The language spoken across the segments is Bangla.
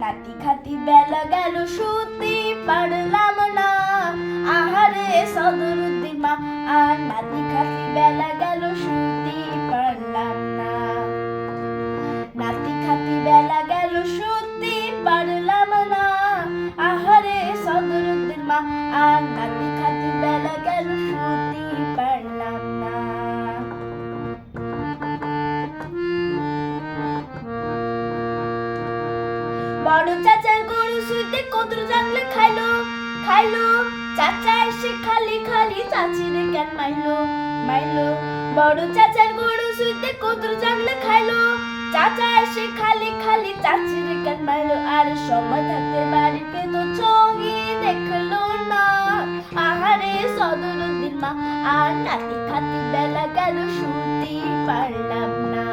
নাতি খাতি বেলা গেল শুতে পারলাম না। আহারে সদরুদ্দিন মা আর নাতি খাতি বেলা গেল শুতে পারলাম না। নাতি খাতি বেলা গেল শুতে পারলাম না। আহারে সদরুদ্দিন মা আর নাতি বড় চাচার গরু শুইতে কদর জানলে খাইলো খাইলো। চাচা এসে খালি খালি চাচিরে কেন মাইলো মাইলো। বড় চাচার গরু শুইতে কদর জানলে খাইলো, চাচা এসে খালি খালি চাচিরে কেন মাইলো। আর সময় থাকতে বাড়িতে তো চোখে দেখল না। আহারে সদরুদ্দিন মা, আর নাতি খাতি বেলা গেল শুতে পারলাম না।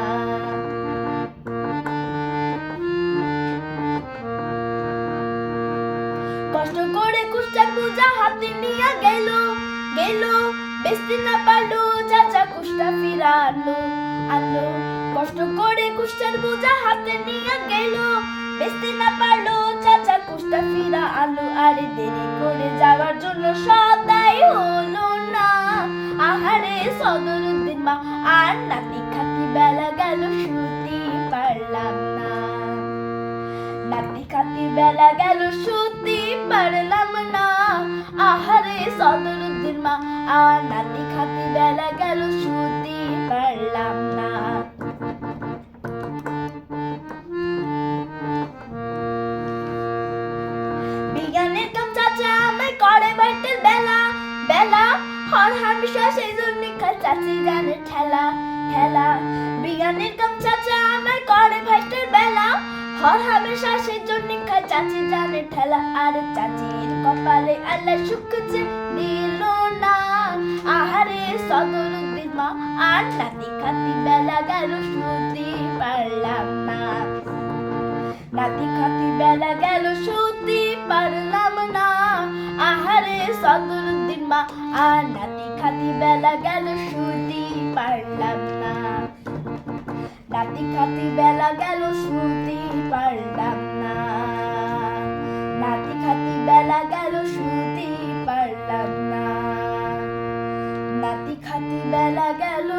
কষ্ট করে কুষ্টার পূজা হাতে নিয়ে গেল গেল। বেশি না পারল চাচা কুষ্টা ফিরালো আলো কষ্ট করে কুষ্টার পূজা হাতে নিয়ে গেল বেশি না পারল চাচা কুষ্টা ফিরা আলো আরে দেরি করে যাওয়ার জন্য সদাই হলো না। আহারে সদরুদ্দিন মা, আর নাতি খাতি বেলা গেল, শুতে পারলাম না। নাতি খাতি বেলা গেল, শুতে আহারে সদরুদ্দিন মা নাতি খাতি বেলা গেল শুতে পারলাম না। বিজ্ঞানের কাম চাচা বেলা হর হামেশা সেই জন্য চাচি জানে ঠেলা ঠেলা। আর চাচির কপালে আল্লাহ আহারে সদরুদ্দিন মা আর নাতি খাতি বেলা গেল শুতে পারলাম না। নাতি খাতি বেলা গেল শুতে পারলাম না। আহারে সদরুদ্দিন মা আর নাতি খাতি বেলা গেল শুতে পারলাম না। নাতি খাতি বেলা গেল শুতে পারলাম খাতি বেলা গেল